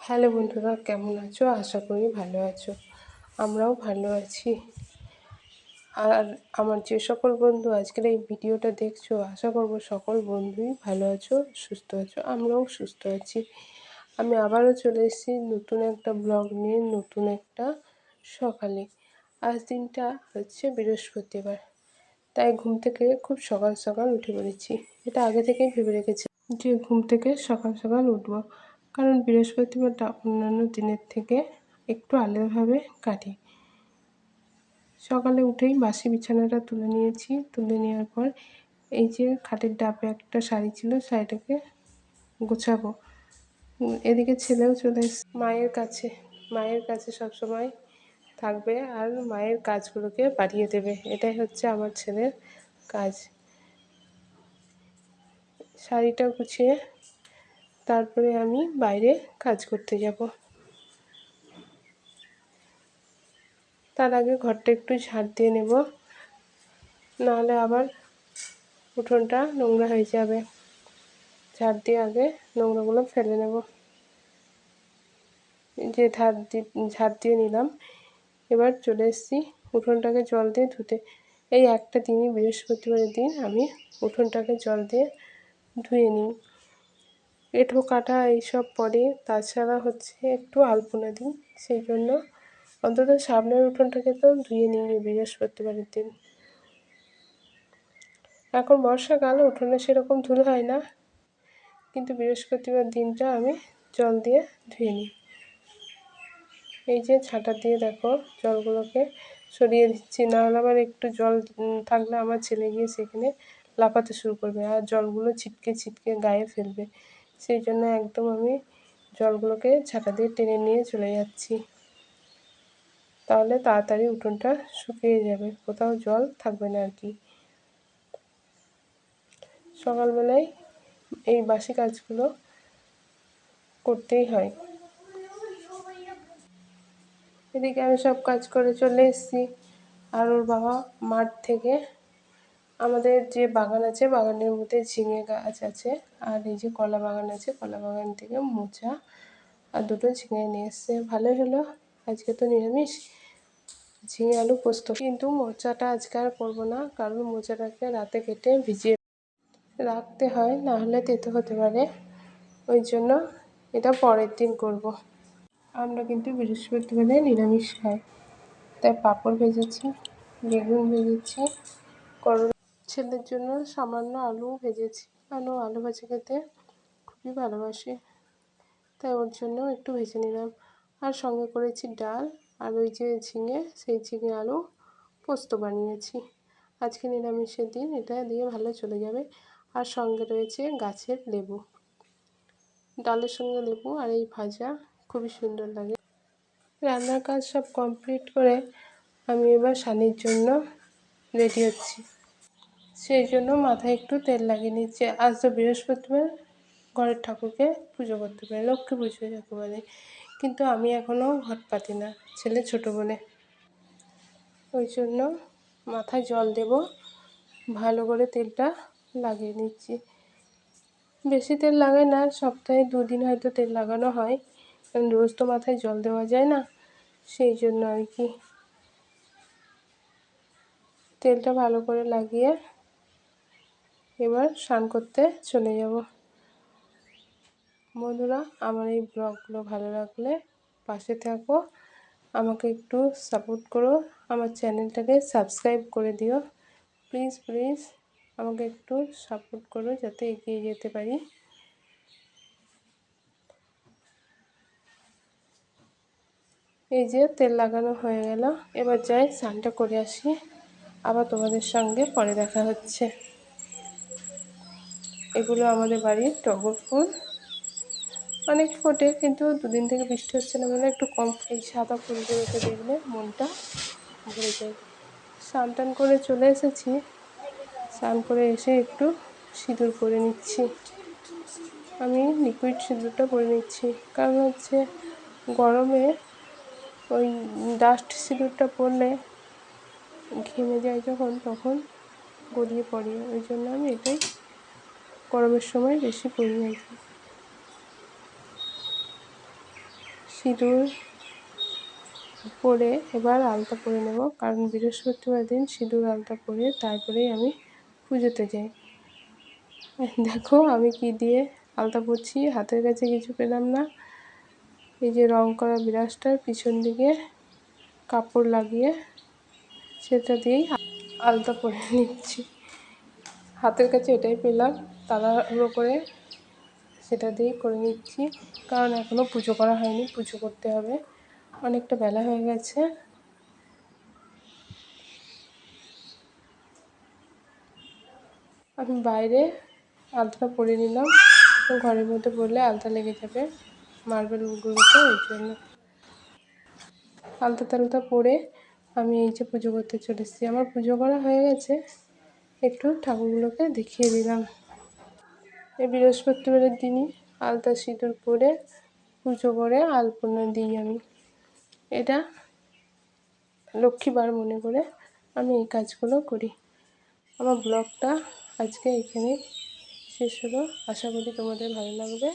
Hello বন্ধুরা, কেমন আছো? আশা করি ভালো আছো। আমরাও ভালো আছি। আর আমার যে সকল বন্ধু আজকের এই ভিডিওটা দেখছ, আশা করব সকল বন্ধুই ভালো আছো, সুস্থ আছো, আমরাও সুস্থ আছি। আমি আবারও চলে এসেছি নতুন একটা ব্লগ নিয়ে, নতুন একটা সকালে। আজ দিনটা হচ্ছে বৃহস্পতিবার, তাই ঘুম থেকে খুব সকাল সকাল উঠে পড়েছি। এটা আগে থেকেই ভেবে রেখেছি যে ঘুম থেকে সকাল সকাল উঠবো। কারণ বৃহস্পতিবারটা অন্যান্য দিনের থেকে একটু আলাদাভাবে কাটে। সকালে উঠেই বাসি বিছানাটা তুলে নিয়েছি। তুলে নেওয়ার পর এই যে খাটের ডাবে একটা শাড়ি ছিল, শাড়িটাকে গোছাবো। এদিকে ছেলেও চলে মায়ের কাছে মায়ের কাছে সবসময় থাকবে আর মায়ের কাজগুলোকে বাড়িয়ে দেবে। এটাই হচ্ছে আমার ছেলের কাজ। শাড়িটা গুছিয়ে তারপরে আমি বাইরে কাজ করতে যাব। তার আগে ঘরটা একটু ঝাড় দিয়ে নেব। নাহলে আবার উঠোনটা নোংরা হয়ে যাবে। ঝাড় দিয়ে আগে নোংরাগুলো ফেলে নেব। যে ধার দিয়ে ঝাড় দিয়ে নিলাম, এবার চলে এসেছি উঠোনটাকে জল দিয়ে ধুতে। এই একটা দিনই বৃহস্পতিবারের দিন আমি উঠোনটাকে জল দিয়ে ধুয়ে নিই। এঁঠো কাটা এইসব পরে। তাছাড়া হচ্ছে একটু আলপনা দিই, সেই জন্য অন্তত সামনের উঠোনটাকে তো ধুয়ে নিই বৃহস্পতিবারের দিন। এখন বর্ষাকাল, উঠোনে সেরকম ধুলো হয় না, কিন্তু বৃহস্পতিবার দিনটা আমি জল দিয়ে ধুয়ে নিই। এই যে ছাটা দিয়ে দেখো জলগুলোকে সরিয়ে দিচ্ছি না হলে আবার একটু জল থাকলে আমার ছেলে গিয়ে সেখানে লাফাতে শুরু করবে আর জলগুলো ছিটকে ছিটকে গায়ে ফেলবে। সেই জন্য একদম আমি জলগুলোকে ছাটা দিয়ে টেনে নিয়ে চলে যাচ্ছি। তাহলে তাড়াতাড়ি উঠোনটা শুকিয়ে যাবে, কোথাও জল থাকবে না আর কি। সকালবেলায় এই বাসি কাজগুলো করতেই হয়। এদিকে আমি সব কাজ করে চলে এসেছি। আর ওর বাবা মাঠ থেকে আমাদের যে বাগান আছে, বাগানের মধ্যে ঝিঙে গাছ আছে, আর এই যে কলা বাগান আছে, কলা বাগান থেকে মোচা আর দুটো ঝিঙে নিয়ে এসছে। ভালোই হলো, আজকে তো নিরামিষ। ঝিঙে, আলু, পোস্ত। কিন্তু মোচাটা আজকে আর করব না, কারণ মোচাটাকে রাতে কেটে ভিজিয়ে রাখতে হয়, না হলে তেতো হতে পারে। ওই জন্য এটা পরের দিন করব। আমরা কিন্তু বৃহস্পতিবারে নিরামিষ খাই। তাই পাঁপড় ভেজেছি, বেগুন ভেজেছি, করলা ছেলের জন্য সামান্য আলু ভেজেছি। আলু আলু ভাজি খেতে খুবই ভালোবাসে। তাই ওর জন্য একটু ভেজে নিলাম। আর সঙ্গে করেছি ডাল আর ওই যে ঝিঙে, সেই ঝিঙে আলু পোস্ত বানিয়েছি। আজকে নিরামিষের দিন, এটা দিয়ে ভালো চলে যাবে। আর সঙ্গে রয়েছে গাছের লেবু। ডালের সঙ্গে লেবু আর এই ভাজা খুবই সুন্দর লাগে। রান্নার কাজ সব কমপ্লিট করে আমি এবার সানির জন্য রেডি হচ্ছি। সেই জন্য মাথায় একটু তেল লাগিয়ে নিচ্ছে। আজ তো বৃহস্পতিবার, ঘরের ঠাকুরকে পুজো করতে পারে, লক্ষ্মী পুজো যাকে বলে কিন্তু আমি এখনও ঘট পাতি না, ছেলে ছোটো বলে। ওই জন্য মাথায় জল দেব, ভালো করে তেলটা লাগিয়ে নিচ্ছি। বেশি তেল লাগাই না, সপ্তাহে দুদিন হয়তো তেল লাগানো হয়। কারণ রোজ তো মাথায় জল দেওয়া যায় না, সেই জন্য আর কি। তেলটা ভালো করে লাগিয়ে এবার স্নান করতে চলে যাব। বন্ধুরা, আমার এই ব্লগগুলো ভালো লাগলে পাশে থাকো। আমাকে একটু সাপোর্ট করো। আমার চ্যানেলটাকে সাবস্ক্রাইব করে দিও। প্লিজ প্লিজ আমাকে একটু সাপোর্ট করো যাতে এগিয়ে যেতে পারি। এই যে তেল লাগানো হয়ে গেল। এবার যাই স্নানটা করে আসি। আবার তোমাদের সঙ্গে পরে দেখা হচ্ছে। এগুলো আমাদের বাড়ির টগর ফুল অনেক ফোটে, কিন্তু দুদিন থেকে বৃষ্টি হচ্ছে না বলে একটু কম। এই সাদা ফুলগুলোকে দেখলে মনটা ভরে যায়। স্নান টান করে চলে এসেছি। স্নান করে এসে একটু সিঁদুর পরে নিচ্ছি। আমি লিকুইড সিঁদুরটা পরে নিচ্ছি। কারণ হচ্ছে গরমে ওই ডাস্ট সিঁদুরটা পরলে ঘেমে যায় যখন, তখন গড়িয়ে পড়ে। ওই জন্য আমি এটাই গরমের সময় বেশি পরি আর কি। সিঁদুর পরে এবার আলতা পরে নেব, কারণ বৃহস্পতিবার দিন সিঁদুর, আলতা পরে তারপরেই আমি পুজোতে যাই। দেখো আমি কি দিয়ে আলতা পরছি, হাতের কাছে কিছু পেলাম না। এই যে রং করা বিরাজটার পিছন দিকে কাপড় লাগিয়ে সেটা দিয়েই আলতা পরে নিচ্ছি। হাতের কাছে এটাই পেলাম। তাড়াহুড়ো করে সেটা দিয়েই করে নিচ্ছি। কারণ এখনও পুজো করা হয়নি, পুজো করতে হবে। অনেকটা বেলা হয়ে গেছে। আমি বাইরে আলতাটা পরে নিলাম। ঘরের মধ্যে পড়লে আলতা লেগে যাবে মার্বেলগুলোতে ওই জন্য। আলতা তালতা পরে আমি এই যে পুজো করতে চলে এসেছি আমার পুজো করা হয়ে গেছে। একটু ঠাকুরগুলোকে দেখিয়ে দিলাম। এই বৃহস্পতিবারের দিনই আলতা সিঁদুর পরে পুজো করে আলপনা দিই আমি। এটা লক্ষ্মীবার মনে করে আমি এই কাজগুলো করি। আমার ব্লগটা আজকে এখানে শেষ হলো। আশা করি তোমাদের ভালো লাগবে।